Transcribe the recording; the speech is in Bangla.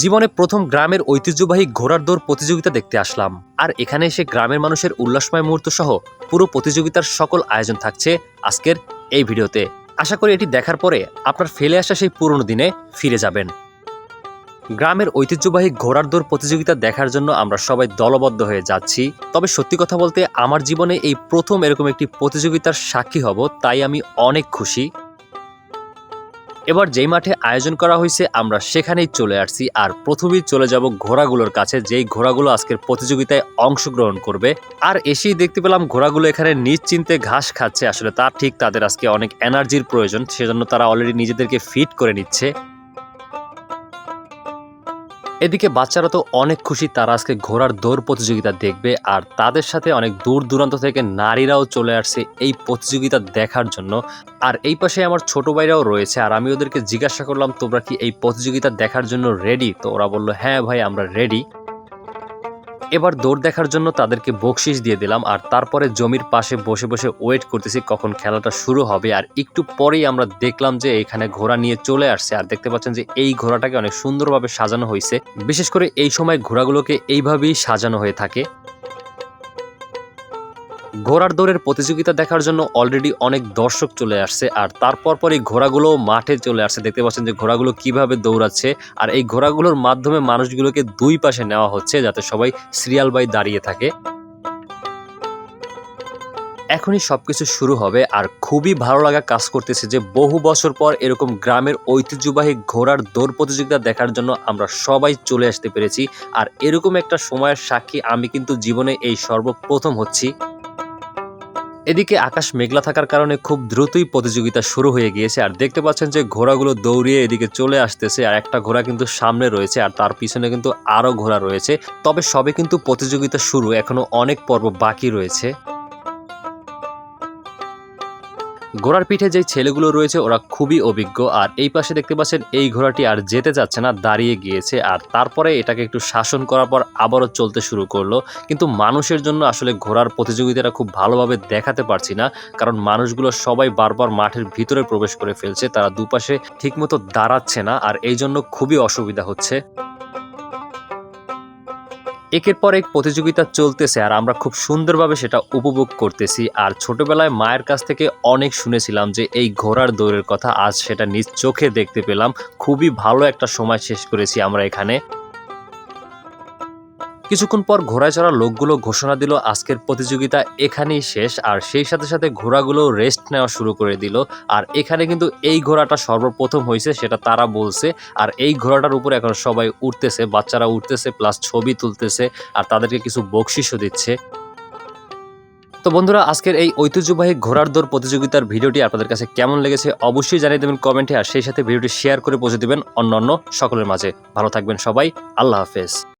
জীবনে প্রথম গ্রামের ঐতিহ্যবাহী ঘোড়ার দৌড় প্রতিযোগিতা দেখতে আসলাম। আর এখানে এসে গ্রামের মানুষের উল্লাসময় মুহূর্ত সহ পুরো প্রতিযোগিতার সকল আয়োজন থাকছে আজকের এই ভিডিওতে। আশা করি এটি দেখার পরে আপনার ফেলে আসা সেই পুরনো দিনে ফিরে যাবেন। গ্রামের ঐতিহ্যবাহী ঘোড়ার দৌড় প্রতিযোগিতা দেখার জন্য আমরা সবাই দলবদ্ধ হয়ে যাচ্ছি। তবে সত্যি কথা বলতে আমার জীবনে এই প্রথম এরকম একটি প্রতিযোগিতার সাক্ষী হব, তাই আমি অনেক খুশি। এবার যেই মাঠে আয়োজন করা হয়েছে, আমরা সেখানেই চলে আসছি আর প্রথমেই চলে যাব ঘোড়াগুলোর কাছে, যেই ঘোড়াগুলো আজকের প্রতিযোগিতায় অংশগ্রহণ করবে। আর এসেই দেখতে পেলাম ঘোড়াগুলো এখানে নিশ্চিন্তে ঘাস খাচ্ছে। আসলে তার ঠিক তাদের আজকে অনেক এনার্জির প্রয়োজন, সেজন্য তারা অলরেডি নিজেদেরকে ফিট করে নিচ্ছে। এদিকে বাচ্চারা তো অনেক খুশি, তারা আজকে ঘোড়ার দৌড় প্রতিযোগিতা দেখবে আর তাদের সাথে অনেক দূর দূরান্ত থেকে নারীরাও চলে আসছে এই প্রতিযোগিতা দেখার জন্য। আর এই পাশে আমার ছোট ভাইরাও রয়েছে আর আমি ওদেরকে জিজ্ঞাসা করলাম, তোমরা কি এই প্রতিযোগিতা দেখার জন্য রেডি তো ওরা বলল হ্যাঁ ভাই, আমরা রেডি এবার দৌড় দেখার জন্য তাদেরকে বকশিস দিয়ে দিলাম, আর তারপরে জমির পাশে বসে বসে ওয়েট করতেছি কখন খেলাটা শুরু হবে, আর একটু পরেই আমরা দেখলাম যে এখানে ঘোড়া নিয়ে চলে আসছে, আর দেখতে পাচ্ছেন যে এই ঘোড়াটাকে অনেক সুন্দরভাবে সাজানো হয়েছে। বিশেষ করে এই সময় ঘোড়াগুলোকে এইভাবেই সাজানো হয়ে থাকে। ঘোড়ার দৌড়ের প্রতিযোগিতা দেখার জন্য অলরেডি অনেক দর্শক চলে আসছে, আর তারপর পরই ঘোড়াগুলো মাঠে চলে আসছে। দেখতে পাচ্ছেন যে ঘোড়াগুলো কীভাবে দৌড়াচ্ছে, আর এই ঘোড়াগুলোর মাধ্যমে মানুষগুলোকে দুই পাশে নেওয়া হচ্ছে যাতে সবাই সিরিয়াল বাই দাঁড়িয়ে থাকে। এখনই সবকিছু শুরু হবে, আর খুবই ভালো লাগা কাজ করতেছে যে বহু বছর পর এরকম গ্রামের ঐতিহ্যবাহী ঘোড়ার দৌড় প্রতিযোগিতা দেখার জন্য আমরা সবাই চলে আসতে পেরেছি, আর এরকম একটা সময়ের সাক্ষী আমি কিন্তু জীবনে এই সর্বপ্রথম হচ্ছি। এদিকে আকাশ মেঘলা থাকার কারণে খুব দ্রুতই প্রতিযোগিতা শুরু হয়ে গিয়েছে, আর দেখতে পাচ্ছেন যে ঘোড়াগুলো দৌড়িয়ে এদিকে চলে আসতেছে, আর একটা ঘোড়া কিন্তু সামনে রয়েছে, আর তার পিছনে কিন্তু আরও ঘোড়া রয়েছে। তবে সবে কিন্তু প্রতিযোগিতা শুরু এখনও অনেক পর্ব বাকি রয়েছে। ঘোড়ার পিঠে যে ছেলেগুলো রয়েছে, ওরা খুবই অভিজ্ঞ। আর এই পাশে দেখতে পাচ্ছেন, এই ঘোড়াটি আর যেতে যাচ্ছে না, দাঁড়িয়ে গিয়েছে। আর তারপরে এটাকে একটু শাসন করার পর আবারও চলতে শুরু করল। কিন্তু মানুষের জন্য আসলে ঘোড়ার প্রতিযোগিতাটা খুব ভালোভাবে দেখাতে পারছি না। কারণ মানুষগুলো সবাই বারবার মাঠের ভিতরে প্রবেশ করে ফেলছে, তারা দুপাশে ঠিকমতো দাঁড়াচ্ছে না। আর এই জন্য খুবই অসুবিধা হচ্ছে। একের পর এক প্রতিযোগিতা চলতেছে আর আমরা খুব সুন্দরভাবে সেটা উপভোগ করতেছি। আর ছোটবেলায় মায়ের কাছ থেকে অনেক শুনেছিলাম যে এই ঘোড়ার দৌড়ের কথা আজ সেটা নিজ চোখে দেখতে পেলাম। খুবই ভালো একটা সময় শেষ করেছি আমরা এখানে। কিছুক্ষণ পর ঘোড়ায় চড়া লোকগুলো ঘোষণা দিল, আজকের প্রতিযোগিতা এখানেই শেষ। আর সেই সাথে সাথে ঘোড়াগুলো রেস্ট নেওয়া শুরু করে দিল। আর এখানে কিন্তু এই ঘোড়াটা সর্বপ্রথম হয়েছে, সেটা তারা বলছে। আর এই ঘোড়াটার উপরে এখন সবাই উঠতেছে, বাচ্চারা উঠতেছে, প্লাস ছবি তুলতেছে, আর তাদেরকে কিছু বকশিসও দিচ্ছে। তো বন্ধুরা, আজকের এই ঐতিহ্যবাহী ঘোড়ার দৌড় প্রতিযোগিতার ভিডিওটি আপনাদের কাছে কেমন লেগেছে অবশ্যই জানিয়ে দেবেন কমেন্টে, আর সেই সাথে ভিডিওটি শেয়ার করে পৌঁছে দেবেন অন্যান্য সকলের মাঝে। ভালো থাকবেন সবাই, আল্লাহ হাফেজ।